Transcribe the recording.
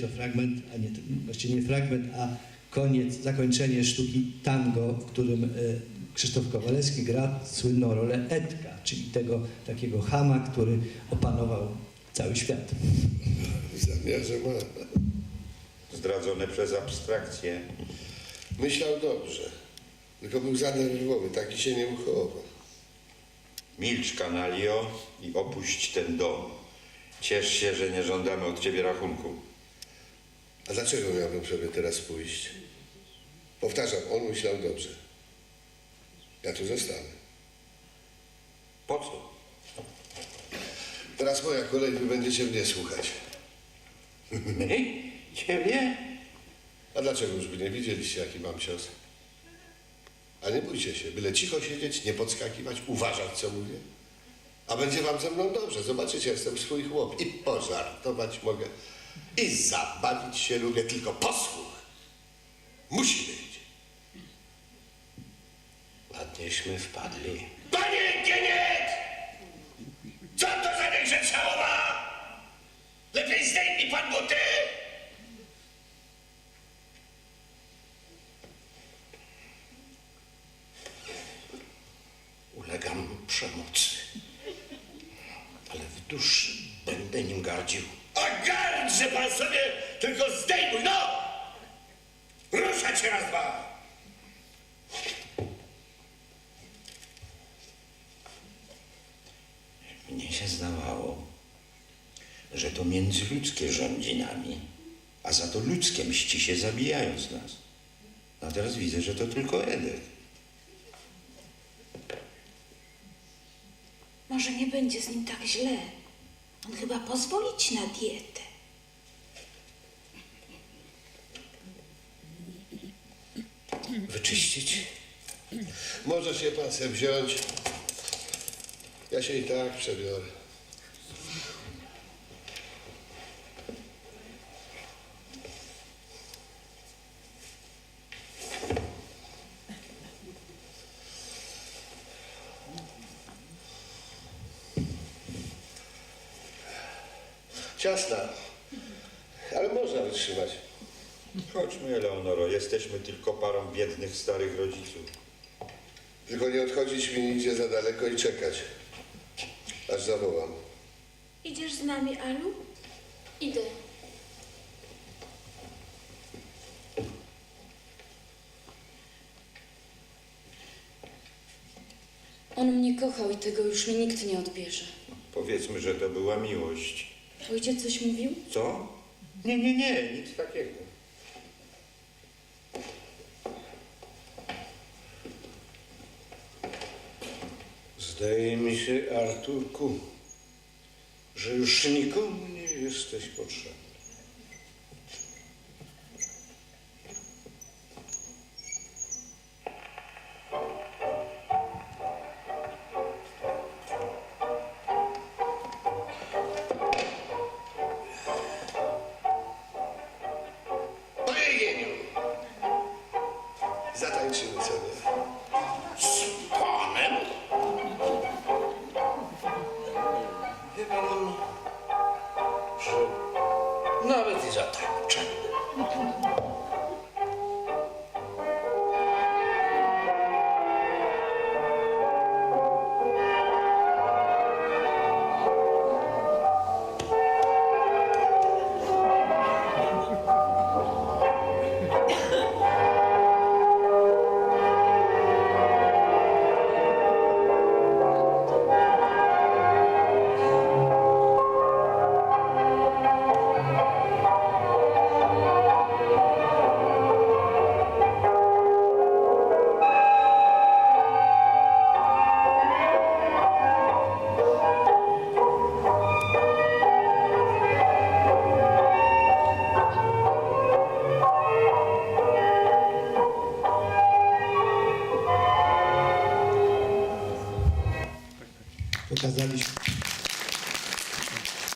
To fragment, a nie, właściwie nie fragment, a koniec, zakończenie sztuki tango, w którym e, Krzysztof Kowalewski gra słynną rolę Edka, czyli tego takiego chama, który opanował cały świat. Zamiarze ma. Zdradzone przez abstrakcję. Myślał dobrze. Tylko był za nerwowy, taki się nie uchował. Milcz, kanalio, i opuść ten dom. Ciesz się, że nie żądamy od ciebie rachunku. A dlaczego miałbym sobie teraz pójść? Powtarzam, on myślał dobrze. Ja tu zostanę. Po co? Teraz moja kolej, wy będziecie mnie słuchać. My? Ciebie? A dlaczego już by nie widzieliście, jaki mam cios? A nie bójcie się, byle cicho siedzieć, nie podskakiwać, uważać, co mówię. A będzie wam ze mną dobrze. Zobaczycie, jestem swój chłop i pożartować mogę. I zabawić się lubię, tylko posłuch musi być. Ładnieśmy wpadli. Panie Gieniek! Co to za niegrzeczowa? Lepiej zdejmij pan buty! Ulegam przemocy. Ale w duszy będę nim gardził. A gardże pan sobie, tylko zdejmuj, no! Ruszać się raz, dwa! Mnie się zdawało, że to międzyludzkie rządzi nami, a za to ludzkie mści się zabijając nas. A teraz widzę, że to tylko Edek. Może nie będzie z nim tak źle. Chyba pozwoli ci na dietę. Wyczyścić? Może się pan wziąć. Ja się i tak przebiorę. Ciasna, ale można wytrzymać. Chodźmy, Eleonoro, jesteśmy tylko parą biednych starych rodziców. Tylko nie odchodzić mi nigdzie za daleko i czekać, aż zawołam. Idziesz z nami, Alu? Idę. On mnie kochał i tego już mi nikt nie odbierze. Powiedzmy, że to była miłość. Ojciec coś mówił? Co? Nie, nie, nie, nic takiego. Zdaje mi się, Arturku, że już nikomu nie jesteś potrzebny. Zatańczymy sobie. Z panem? Wie pan, że nawet i zatańczę. оказались